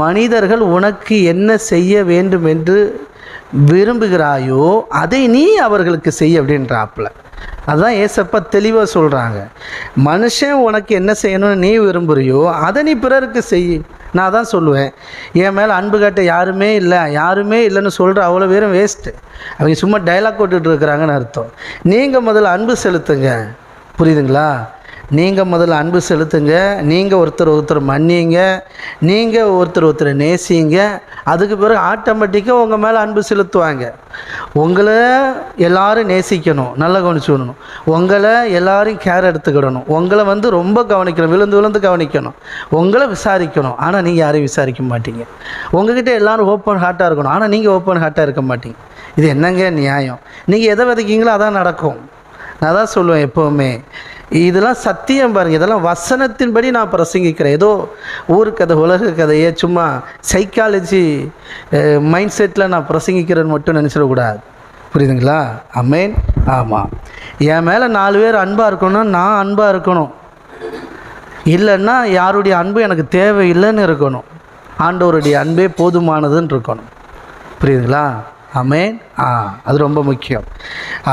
மனிதர்கள் உனக்கு என்ன செய்ய வேண்டும் என்று விரும்புகிறாயோ அதை நீ அவர்களுக்கு செய் அப்படின்றாப்புல. அதுதான் ஏசப்பா தெளிவாக சொல்கிறாங்க மனுஷன் உனக்கு என்ன செய்யணும்னு நீ விரும்புகிறியோ அதை நீ பிறருக்கு செய். நான் தான் சொல்லுவேன். என் மேலே அன்பு காட்ட யாருமே இல்லை. யாருமே இல்லைன்னு சொல்கிற அவ்வளோ பேரும் வேஸ்ட்டு அவங்க சும்மா டைலாக் போட்டுட்ருக்குறாங்கன்னு அர்த்தம். நீங்கள் முதல்ல அன்பு செலுத்துங்க. புரியுதுங்களா? நீங்கள் முதல்ல அன்பு செலுத்துங்க. நீங்கள் ஒருத்தர் ஒருத்தர் மன்னிங்க. நீங்கள் ஒருத்தர் ஒருத்தர் நேசிங்க. அதுக்கு பிறகு ஆட்டோமேட்டிக்காக உங்கள் மேலே அன்பு செலுத்துவாங்க. உங்களை எல்லாரும் நேசிக்கணும். நல்லா கவனிச்சுக்கணும் உங்களை எல்லாரும் கேர் எடுத்துக்கிடணும். உங்களை வந்து ரொம்ப கவனிக்கணும். விழுந்து விழுந்து கவனிக்கணும். உங்களை விசாரிக்கணும். ஆனால் நீங்கள் யாரையும் விசாரிக்க மாட்டீங்க. உங்ககிட்ட எல்லாரும் ஓப்பன் ஹார்ட்டாக இருக்கணும். ஆனால் நீங்கள் ஓப்பன் ஹார்ட்டாக இருக்க மாட்டீங்க. இது என்னங்க நியாயம்? நீங்கள் எதை விதைக்கீங்களோ அதான் நடக்கும். நான் தான் சொல்லுவேன் எப்போவுமே. இதெல்லாம் சத்தியம் பாருங்கள் இதெல்லாம் வசனத்தின்படி நான் பிரசங்கிக்கிறேன். ஏதோ ஊர் கதை உலக கதையை சும்மா சைக்காலஜி மைண்ட் செட்டில் நான் பிரசங்கிக்கிறேன்னு மட்டும் நினச்சிடக்கூடாது. புரியுதுங்களா? அமேன் ஆமாம் என் மேலே நாலு பேர் அன்பாக இருக்கணும் நான் அன்பாக இருக்கணும். இல்லைன்னா யாருடைய அன்பு எனக்கு தேவையில்லைன்னு இருக்கணும். ஆண்டவருடைய அன்பே போதுமானதுன்னு இருக்கணும். புரியுதுங்களா? அமேன் ஆ அது ரொம்ப முக்கியம். ஆ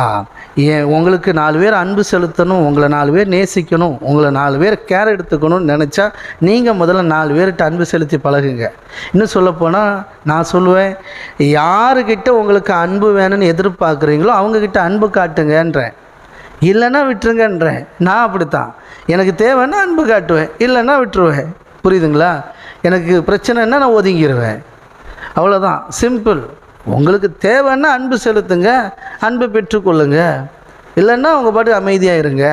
ஏன் உங்களுக்கு நாலு பேர் அன்பு செலுத்தணும் உங்களை நாலு பேர் நேசிக்கணும் உங்களை நாலு பேர் கேர் எடுத்துக்கணும்னு நினச்சா நீங்கள் முதல்ல நாலு பேர்கிட்ட அன்பு செலுத்தி பழகுங்க. இன்னும் சொல்லப்போனால் நான் சொல்லுவேன் யாருக்கிட்ட உங்களுக்கு அன்பு வேணும்னு எதிர்பார்க்குறீங்களோ அவங்கக்கிட்ட அன்பு காட்டுங்கன்றேன். இல்லைன்னா விட்டுருங்கன்றேன். நான் அப்படித்தான். எனக்கு தேவைன்னா அன்பு காட்டுவேன் இல்லைன்னா விட்டுருவேன். புரியுதுங்களா? எனக்கு பிரச்சனைன்னா நான் ஒதுங்கிடுவேன் அவ்வளோதான் சிம்பிள் உங்களுக்கு தேவைன்னா அன்பு செலுத்துங்க அன்பு பெற்றுக்கொள்ளுங்க. இல்லைன்னா உங்கள் பாட்டு அமைதியாக இருங்க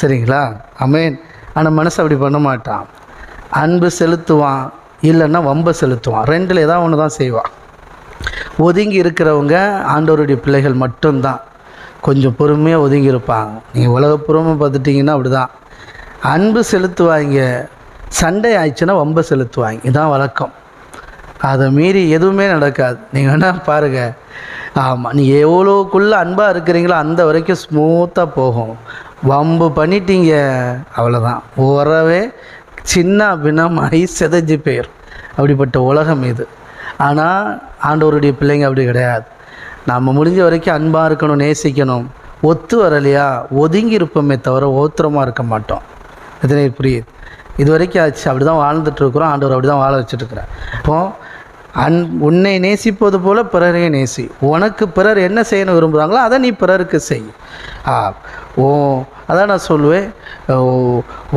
சரிங்களா? அமேன். ஆனால் மனசு அப்படி பண்ண மாட்டான். அன்பு செலுத்துவான் இல்லைன்னா வம்பை செலுத்துவான். ரெண்டில் ஏதாவது ஒன்று தான் செய்வான். ஒதுங்கி இருக்கிறவங்க ஆண்டவருடைய பிள்ளைகள் மட்டும்தான். கொஞ்சம் பொறுமையாக ஒதுங்கி இருப்பாங்க. நீங்கள் உலகப்புறமாக பார்த்துட்டிங்கன்னா அப்படி தான் அன்பு செலுத்துவாங்க. சண்டை ஆயிடுச்சுன்னா வம்பை செலுத்துவாங்க. இதுதான் வழக்கம். அதை மீறி எதுவுமே நடக்காது. நீங்கள் வேணால் பாருங்கள் ஆமாம் நீ எவ்வளோக்குள்ளே அன்பாக இருக்கிறீங்களோ அந்த வரைக்கும் ஸ்மூத்தாக போகும். வம்பு பண்ணிட்டீங்க அவ்வளோதான் உறவே சின்ன பின்னமாகி செதஞ்சு போயிடும் அப்படிப்பட்ட உலகம் இது. ஆனால் ஆண்டவருடைய பிள்ளைங்க அப்படி கிடையாது. நம்ம முடிஞ்ச வரைக்கும் அன்பாக இருக்கணும் நேசிக்கணும். ஒத்து வரலையா? ஒதுங்கி இருப்போமே தவிர ஓத்திரமாக இருக்க மாட்டோம். இதனை புரியுது? இது வரைக்கும் ஆச்சு. அப்படி தான் வாழ்ந்துட்டுருக்குறோம். ஆண்டவர் அப்படி தான் வாழ வச்சுட்டுருக்குறேன் இப்போது அன் உன்னை நேசிப்பது போல் பிறரையும் நேசி. உனக்கு பிறர் என்ன செய்யணும் விரும்புகிறாங்களோ அதை நீ பிறருக்கு செய். ஆ ஓ அதான் நான் சொல்லுவேன்.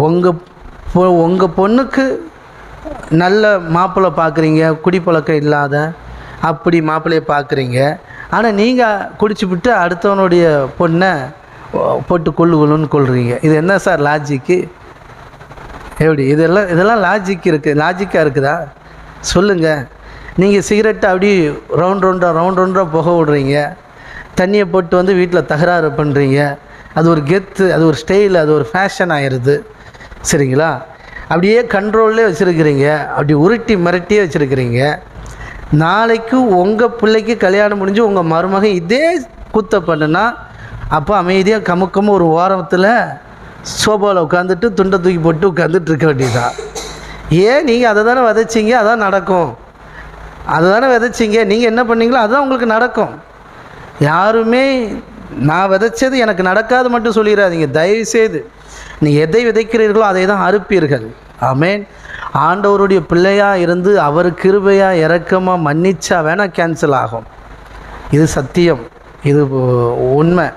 உங்கள் பொ உங்கள் பொண்ணுக்கு நல்ல மாப்பிள்ளை பார்க்குறீங்க குடிப்பழக்கம் இல்லாத அப்படி மாப்பிள்ளையை பார்க்குறீங்க. ஆனால் நீங்கள் குடிச்சுவிட்டு அடுத்தவனுடைய பொண்ணை போட்டு கொள்ளு கொள்ளுன்னு கொள்றீங்க. இது என்ன சார் லாஜிக்கு எப்படி? இதெல்லாம் இதெல்லாம் லாஜிக் இருக்குது? லாஜிக்காக இருக்குதா சொல்லுங்கள் நீங்கள் சிகரெட்டை அப்படி ரவுண்ட் ரவுண்டாக ரவுண்ட் ரவுண்டாக புக விடுறீங்க. தண்ணியை போட்டு வந்து வீட்டில் தகராறு பண்ணுறீங்க அது ஒரு கெத்து அது ஒரு ஸ்டைல் அது ஒரு ஃபேஷன் ஆயிடுது சரிங்களா? அப்படியே கண்ட்ரோல்லே வச்சுருக்கிறீங்க. அப்படி உருட்டி மிரட்டியே வச்சுருக்கிறீங்க. நாளைக்கு உங்கள் பிள்ளைக்கு கல்யாணம் முடிஞ்சு உங்கள் மருமகன் இதே குத்த பண்ணுனா அப்போ அமைதியாக கமுக்கமாக ஒரு ஓரத்தில் சோபாவில் உட்காந்துட்டு துண்டை தூக்கி போட்டு உட்காந்துட்டு இருக்க வேண்டியதான் ஏன் நீங்கள் அதை தானே விதைச்சிங்க? அதான் நடக்கும். அதை தானே விதைச்சிங்க? நீங்கள் என்ன பண்ணீங்களோ அதுதான் உங்களுக்கு நடக்கும். யாருமே நான் விதைச்சது எனக்கு நடக்காது மட்டும் சொல்லிடாதீங்க தயவுசெய்து நீ எதை விதைக்கிறீர்களோ அதை தான் அறுப்பீர்கள். ஆமேன். ஆண்டவருடைய பிள்ளையாக இருந்து அவர் கிருபையாக இறக்கமாக மன்னிச்சா வேணால் கேன்சல் ஆகும். இது சத்தியம். இது உண்மை.